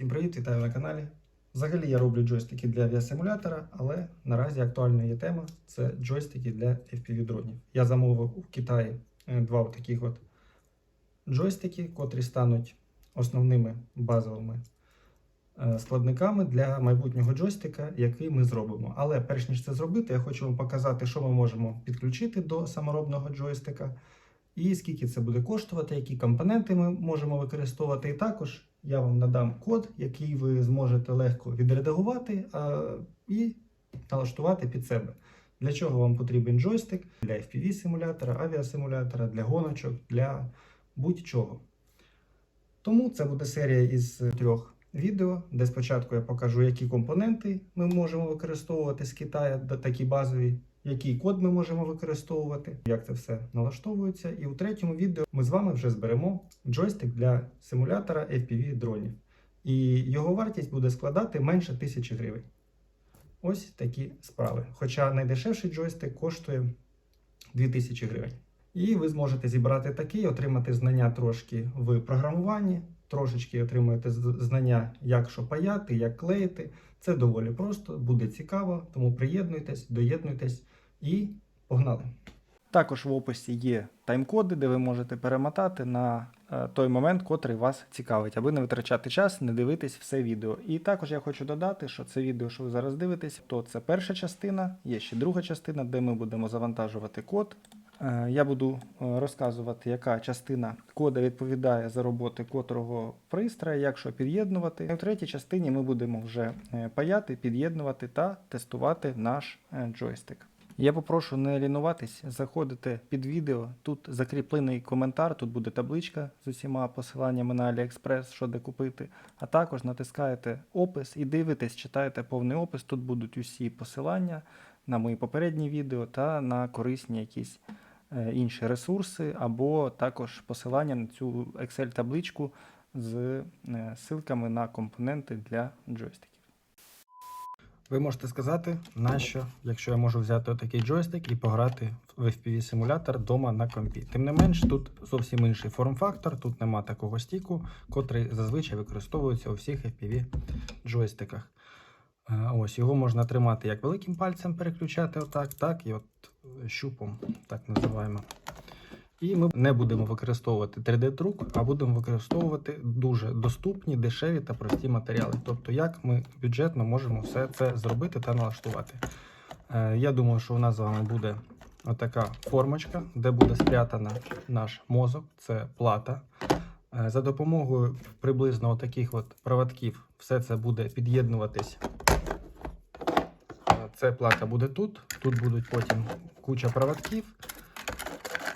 Всім привіт, вітаю на каналі. Взагалі я роблю джойстики для авіасимулятора, але наразі актуальною є тема це джойстики для FPV дронів. Я замовив у Китаї е, два таких от джойстики, котрі стануть основними базовими е, складниками для майбутнього джойстика, який ми зробимо. Але перш ніж це зробити, я хочу вам показати, що ми можемо підключити до саморобного джойстика. І скільки це буде коштувати, які компоненти ми можемо використовувати. І також я вам надам код, який ви зможете легко відредагувати а, і налаштувати під себе. Для чого вам потрібен джойстик для FPV-симулятора, авіасимулятора, для гоночок, для будь-чого. Тому це буде серія із трьох відео, де спочатку я покажу, які компоненти ми можемо використовувати з Китаю, такі базові, який код ми можемо використовувати, як це все налаштовується. І у третьому відео ми з вами вже зберемо джойстик для симулятора FPV дронів. І його вартість буде складати менше 1000 гривень. Ось такі справи. Хоча найдешевший джойстик коштує 2000 гривень. І ви зможете зібрати такий, отримати знання трошки в програмуванні, трошечки отримаєте знання, як що паяти, як клеїти. Це доволі просто, буде цікаво, тому приєднуйтесь, доєднуйтесь і погнали. Також в описі є тайм-коди, де ви можете перемотати на е, той момент, котрий вас цікавить, аби не витрачати час, не дивитись все відео. І також я хочу додати, що це відео, що ви зараз дивитесь, то це перша частина, є ще друга частина, де ми будемо завантажувати код. Е, Я буду е, розказувати, яка частина кода відповідає за роботи котрого пристрою, як що під'єднувати. І в третій частині ми будемо вже паяти, під'єднувати та тестувати наш джойстик. Я попрошу не лінуватись, заходите під відео. Тут закріплений коментар, тут буде табличка з усіма посиланнями на AliExpress, що де купити. А також натискаєте опис і дивитесь, читаєте повний опис. Тут будуть усі посилання на мої попередні відео та на корисні якісь е, інші ресурси, або також посилання на цю Excel-табличку з е, ссылками на компоненти для джойстиків. Ви можете сказати, нащо, якщо я можу взяти отакий джойстик і пограти в FPV-симулятор вдома на компі. Тим не менш, тут зовсім інший форм-фактор, тут нема такого стіку, котрий зазвичай використовується у всіх FPV джойстиках. Е, Ось його можна тримати як великим пальцем, переключати отак, так і от щупом, так називаємо. І ми не будемо використовувати 3D-друк, а будемо використовувати дуже доступні, дешеві та прості матеріали. Тобто, як ми бюджетно можемо все це зробити та налаштувати. Е, Я думаю, що у нас з вами буде отака формочка, де буде спрятана наш мозок, це плата. Е, За допомогою приблизно таких от проводків все це буде під'єднуватись. Е, Це плата буде тут, тут будуть потім куча проводків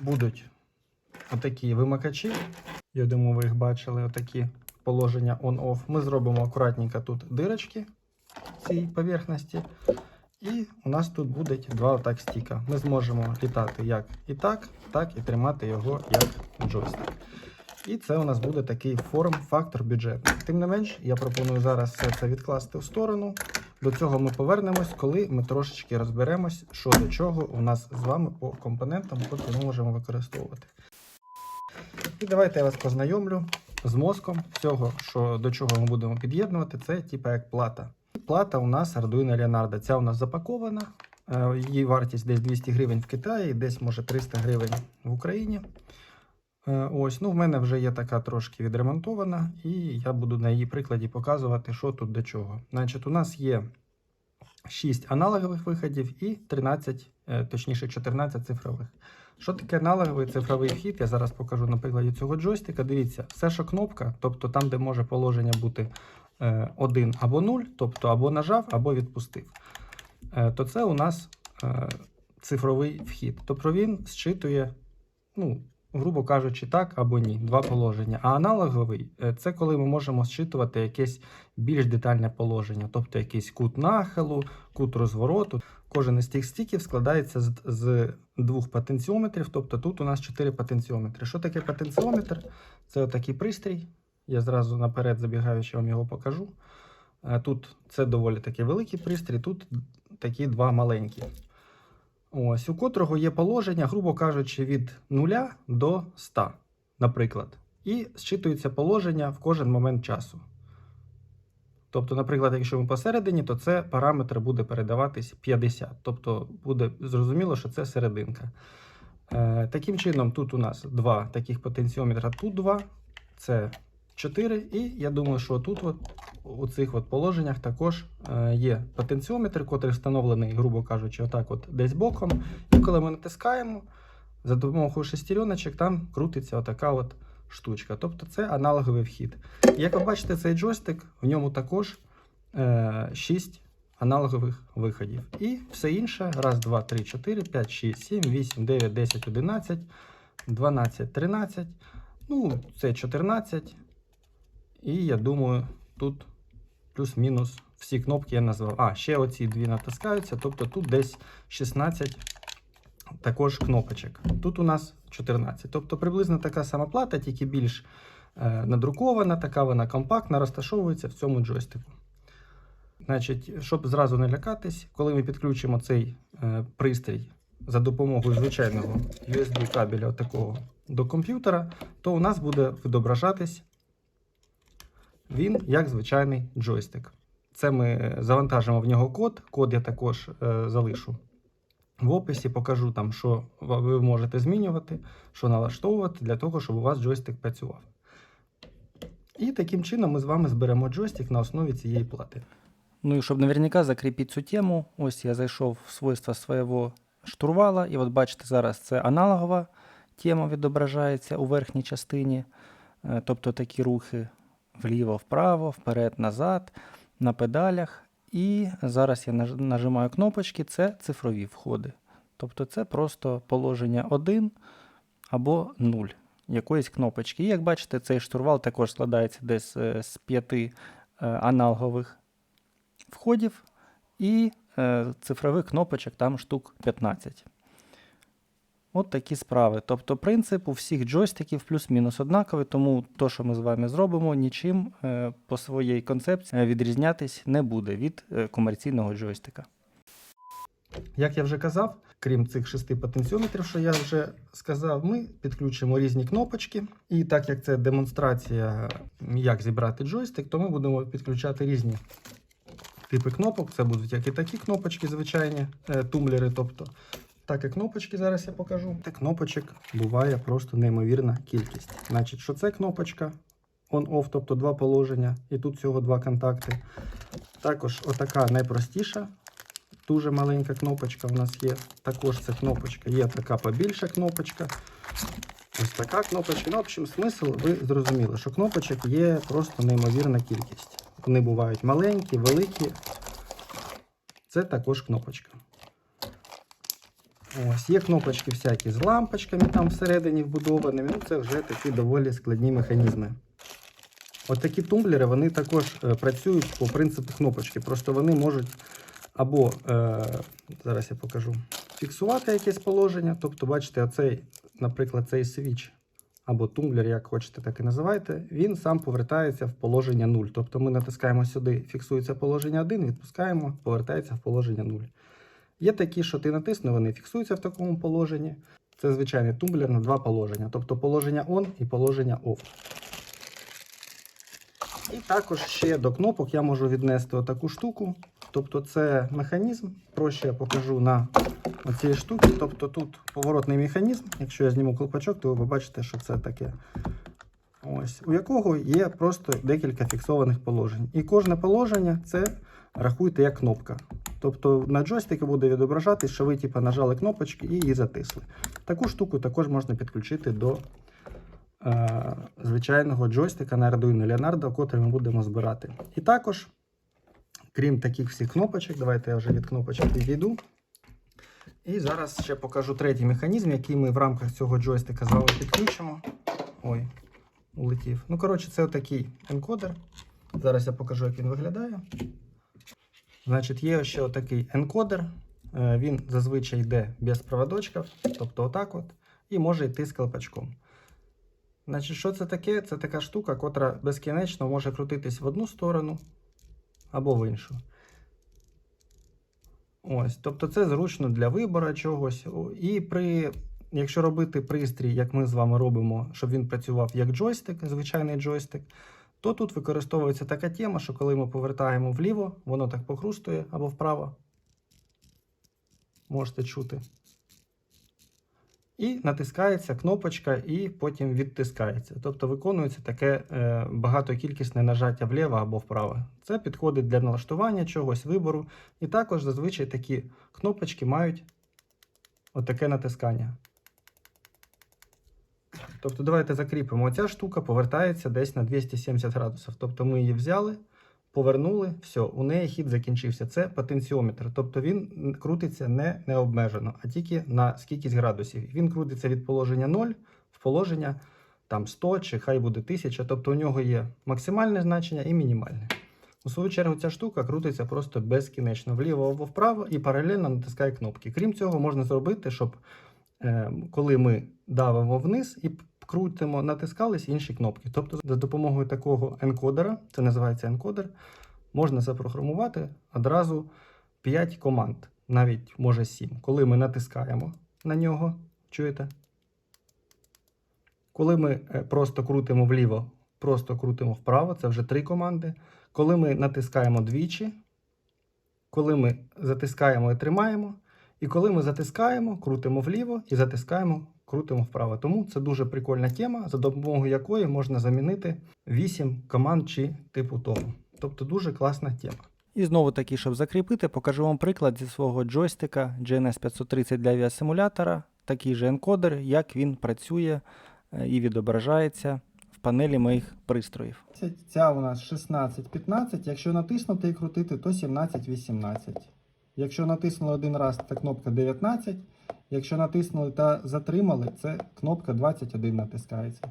будуть отакі вимикачі. Я думаю, ви їх бачили, отакі положення on-off. Ми зробимо акуратненько тут дирочки в цій поверхності. І у нас тут будуть два отак стіка. Ми зможемо літати як і так, так і тримати його як джойстик. І це у нас буде такий форм-фактор бюджетний. Тим не менш, я пропоную зараз все це відкласти в сторону. До цього ми повернемось, коли ми трошечки розберемось, що до чого у нас з вами по компонентам, які ми можемо використовувати. І давайте я вас познайомлю з мозком всього, що до чого ми будемо під'єднувати, це типа як плата. Плата у нас Arduino Leonardo. Ця у нас запакована. е, Її вартість десь 200 гривень в Китаї, десь може 300 гривень в Україні. Е, Ось, ну в мене вже є така трошки відремонтована, і я буду на її прикладі показувати, що тут до чого. Значить, у нас є 6 аналогових виходів і 13, е, точніше 14 цифрових. Що таке аналоговий цифровий вхід? Я зараз покажу на прикладі цього джойстика. Дивіться, все, що кнопка, тобто там, де може положення бути 1 або 0, тобто або нажав, або відпустив. Е, То це у нас е, цифровий вхід. Тобто він зчитує, ну, грубо кажучи, так або ні, два положення. А аналоговий це коли ми можемо зчитувати якесь більш детальне положення, тобто якийсь кут нахилу, кут розвороту. Кожен із тих стіків складається з, з двох потенціометрів, тобто тут у нас чотири потенціометри. Що таке потенціометр? Це отакий пристрій. Я зразу наперед забігаючи вам його покажу. Е, Тут це доволі таки великий пристрій, тут такі два маленькі. Ось, у котрого є положення, грубо кажучи, від 0 до 100, наприклад. І зчитується положення в кожен момент часу. Тобто, наприклад, якщо ми посередині, то це параметр буде передаватись 50. Тобто буде зрозуміло, що це серединка. Е, таким чином, тут у нас два таких потенціометра, тут два, це 4. І я думаю, що тут от, у цих от положеннях також е, є потенціометр, котрий встановлений, грубо кажучи, отак от десь боком. І коли ми натискаємо, за допомогою шестереночок там крутиться отака от штучка. Тобто це аналоговий вхід. Як ви бачите, цей джойстик, в ньому також е, 6 аналогових виходів. І все інше: раз, два, три, чотири, п'ять, шість, сім, вісім, дев'ять, десять, одинадцять, дванадцять, тринадцять. Ну, це 14. І я думаю, тут плюс-мінус всі кнопки я назвав. А, ще оці дві натискаються, тобто тут десь 16 також кнопочок. Тут у нас 14. Тобто приблизно така сама плата, тільки більш е, надрукована, така вона компактна, розташовується в цьому джойстику. Значить, щоб зразу не лякатись, коли ми підключимо цей е, пристрій за допомогою звичайного USB кабеля такого до комп'ютера, то у нас буде відображатись він як звичайний джойстик. Це ми е, завантажимо в нього код. Код я також е, залишу в описі, покажу там, що ви можете змінювати, що налаштовувати для того, щоб у вас джойстик працював. І таким чином ми з вами зберемо джойстик на основі цієї плати. Ну и чтобы наверняка закрепить цю тему, ось я зайшов в свойства свого штурвала, і от бачите, зараз це аналогова тема відображається у верхній частині. Е, Тобто такі рухи вліво-вправо, вперед-назад, на педалях. І зараз я нажимаю кнопочки, це цифрові входи. Тобто це просто положення 1 або 0 якоїсь кнопочки. І як бачите, цей штурвал також складається десь е, з п'яти е, аналогових входів і е, цифрових кнопочок там штук 15. От такі справи. Тобто принцип у всіх джойстиків плюс-мінус однаковий, тому то, що ми з вами зробимо, нічим е, по своїй концепції е, відрізнятись не буде від е, комерційного джойстика. Як я вже казав, крім цих шести потенціометрів, що я вже сказав, ми підключимо різні кнопочки. І так як це демонстрація, як зібрати джойстик, то ми будемо підключати різні типи кнопок. Це будуть як і такі кнопочки, звичайні тумблери. Тобто, так і кнопочки зараз я покажу. Та кнопочок буває просто неймовірна кількість. Значить, що це кнопочка on-off, тобто два положення, і тут всього два контакти. Також отака найпростіша дуже маленька кнопочка у нас є. Також ця кнопочка. Є така побільша кнопочка. Ось така кнопочка. Ну, в общем, смисл, ви зрозуміли, що кнопочок є просто неймовірна кількість. Вони бувають маленькі, великі. Це також кнопочка. Ось є кнопочки всякі з лампочками там всередині вбудованими. Ну, це вже такі доволі складні механізми. От такі тумблери вони також е, працюють по принципу кнопочки. Просто вони можуть або, е, зараз я покажу, фіксувати якесь положення. Тобто, бачите, оцей, наприклад, цей свіч або тумблер, як хочете, так і називайте, він сам повертається в положення 0. Тобто ми натискаємо сюди, фіксується положення 1, відпускаємо, повертається в положення 0. Є такі, що ти натиснув, вони фіксуються в такому положенні. Це звичайний тумблер на два положення, тобто положення ON і положення OFF. І також ще до кнопок я можу віднести отаку штуку. Тобто це механізм. Проще я покажу на оцій штуці. Тобто тут поворотний механізм. Якщо я зніму колпачок, то ви побачите, що це таке. Ось, у якого є просто декілька фіксованих положень. І кожне положення це рахуйте як кнопка. Тобто на джойстику буде відображатись, що ви типу, нажали кнопочки і її затисли. Таку штуку також можна підключити до е, звичайного джойстика на Arduino Leonardo, котрий ми будемо збирати. І також, крім таких всіх кнопочок, давайте я вже від кнопочок відійду. І зараз ще покажу третій механізм, який ми в рамках цього джойстика з вами підключимо. Ой, улетів. Ну, коротше, це отакий енкодер. Зараз я покажу, як він виглядає. Значить, є ще отакий енкодер. Е, Він зазвичай йде без проводочків, тобто отак от, і може йти з колпачком. Значить, що це таке? Це така штука, котра безкінечно може крутитись в одну сторону або в іншу. Ось, тобто це зручно для вибору чогось. І при, якщо робити пристрій, як ми з вами робимо, щоб він працював як джойстик, звичайний джойстик, то тут використовується така тема, що коли ми повертаємо вліво, воно так похрустує або вправо. Можете чути. І натискається кнопочка, і потім відтискається. Тобто виконується таке е, багатокількісне нажаття вліво або вправо. Це підходить для налаштування чогось, вибору. І також зазвичай такі кнопочки мають отаке натискання. Тобто, давайте закріпимо. Оця штука повертається десь на 270 градусів. Тобто ми її взяли, повернули, все, у неї хід закінчився. Це потенціометр. Тобто він крутиться не необмежено, а тільки на скількись градусів. Він крутиться від положення 0 в положення там 100 чи хай буде 1000. Тобто у нього є максимальне значення і мінімальне. У свою чергу ця штука крутиться просто безкінечно вліво або вправо і паралельно натискає кнопки. Крім цього, можна зробити, щоб е, коли ми давимо вниз і крутимо, натискались інші кнопки. Тобто, за допомогою такого енкодера, це називається енкодер, можна запрограмувати одразу 5 команд, навіть може 7. Коли ми натискаємо на нього, чуєте? Коли ми е, просто крутимо вліво, просто крутимо вправо, це вже 3 команди. Коли ми натискаємо двічі, коли ми затискаємо і тримаємо, і коли ми затискаємо, крутимо вліво і затискаємо, крутимо вправо. Тому це дуже прикольна тема, за допомогою якої можна замінити 8 команд чи типу того. Тобто дуже класна тема. І знову таки, щоб закріпити, покажу вам приклад зі свого джойстика GNS 530 для авіасимулятора, такий же енкодер, як він працює е, і відображається в панелі моїх пристроїв. Ця у нас 16-15. Якщо натиснути і крутити, то 17-18. Якщо натиснули один раз, це кнопка 19. Якщо натиснули та затримали, це кнопка 21 натискається.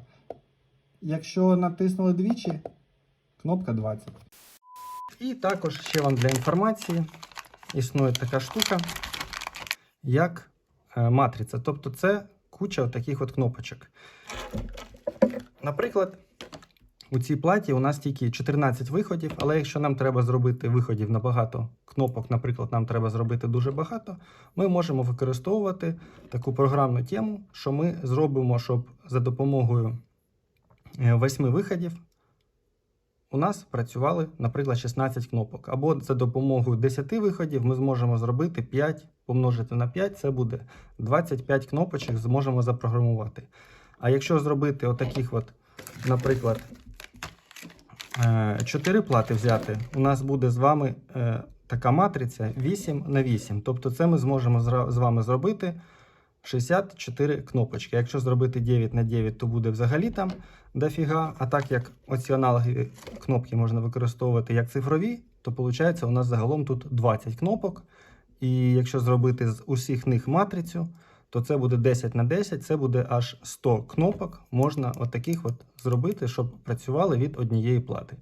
Якщо натиснули двічі, кнопка 20. І також ще вам для інформації існує така штука, як е, матриця. Тобто це куча таких от кнопочок. Наприклад, у цій платі у нас тільки 14 виходів, але якщо нам треба зробити виходів на багато кнопок, наприклад, нам треба зробити дуже багато, ми можемо використовувати таку програмну тему, що ми зробимо, щоб за допомогою 8 виходів у нас працювали, наприклад, 16 кнопок. Або за допомогою 10 виходів ми зможемо зробити 5 помножити на 5, це буде 25 кнопочок, зможемо запрограмувати. А якщо зробити отаких, от, наприклад, 4 плати взяти, у нас буде з вами е, така матриця 8 на 8. Тобто це ми зможемо з вами зробити 64 кнопочки. Якщо зробити 9 на 9, то буде взагалі там дофіга. А так як оці аналоги кнопки можна використовувати як цифрові, то виходить у нас загалом тут 20 кнопок. І якщо зробити з усіх них матрицю, то це буде 10 на 10, це буде аж 100 кнопок. Можна отаких от зробити, щоб працювали від однієї плати.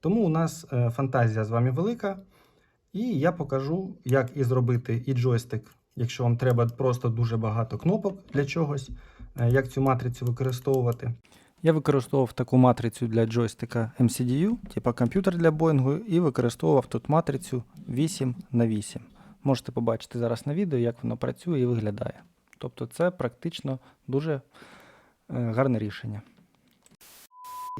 Тому у нас е, фантазія з вами велика. І я покажу, як і зробити і джойстик, якщо вам треба просто дуже багато кнопок для чогось, е, як цю матрицю використовувати. Я використовував таку матрицю для джойстика MCDU, типа комп'ютер для Боїнгу, і використовував тут матрицю 8 на 8. Можете побачити зараз на відео, як воно працює і виглядає. Тобто це практично дуже е, гарне рішення.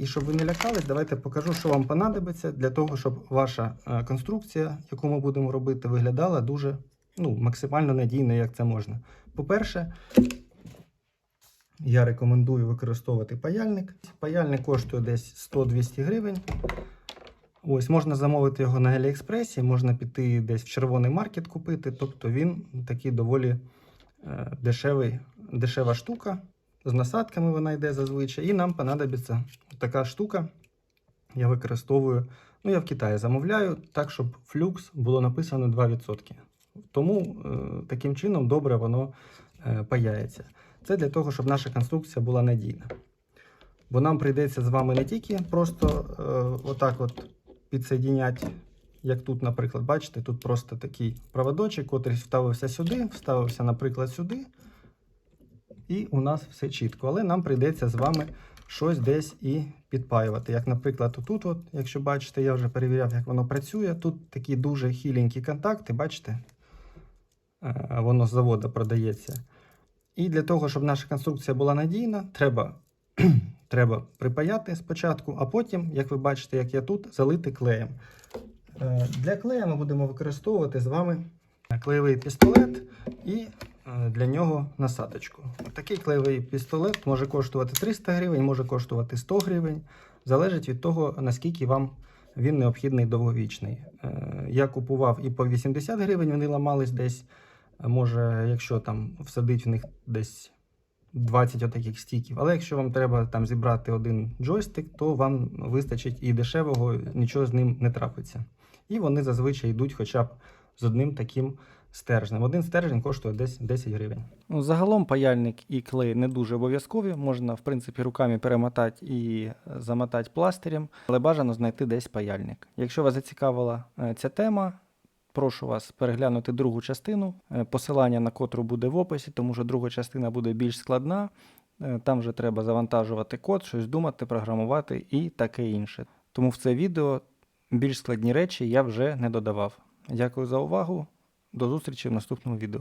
І щоб ви не лякались, давайте покажу, що вам понадобиться для того, щоб ваша е, конструкція, яку ми будемо робити, виглядала дуже ну, максимально надійно, як це можна. По-перше, я рекомендую використовувати паяльник. Паяльник коштує десь 100-200 гривень. Ось можна замовити його на Аліекспресі, можна піти десь в червоний маркет купити. Тобто він такий доволі дешевий, дешева штука. З насадками вона йде зазвичай. І нам понадобиться така штука. Я використовую. Ну, я в Китаї замовляю так, щоб флюкс було написано 2%. Тому е, таким чином добре воно е, паяється. Це для того, щоб наша конструкція була надійна. Бо нам прийдеться з вами не тільки просто е, отак от підсоєдіняти, як тут, наприклад, бачите, тут просто такий проводочок, котрий вставився сюди, вставився, наприклад, сюди. І у нас все чітко. Але нам прийдеться з вами щось десь і підпаювати. Як, наприклад, отут, от, якщо бачите, я вже перевіряв, як воно працює. Тут такі дуже хіленькі контакти, бачите? Е, Воно з заводу продається. І для того, щоб наша конструкція була надійна, треба треба припаяти спочатку, а потім, як ви бачите, як я тут, залити клеєм. Е, Для клея ми будемо використовувати з вами клеєвий пістолет і е, для нього насадочку. Такий клеєвий пістолет може коштувати 300 гривень, може коштувати 100 гривень. Залежить від того, наскільки вам він необхідний довговічний. Е, Я купував і по 80 гривень, вони ламались десь. Може, якщо там всадить в них десь 20 отаких стіків. Але якщо вам треба там зібрати один джойстик, то вам вистачить і дешевого, нічого з ним не трапиться. І вони зазвичай йдуть хоча б з одним таким стержнем. Один стержень коштує десь 10 гривень. Ну, загалом паяльник і клей не дуже обов'язкові. Можна, в принципі, руками перемотати і е, замотати пластирем, але бажано знайти десь паяльник. Якщо вас зацікавила е, ця тема, прошу вас переглянути другу частину, е, посилання на котру буде в описі, тому що друга частина буде більш складна. Там вже треба завантажувати код, щось думати, програмувати і таке інше. Тому в це відео більш складні речі я вже не додавав. Дякую за увагу. До зустрічі в наступному відео.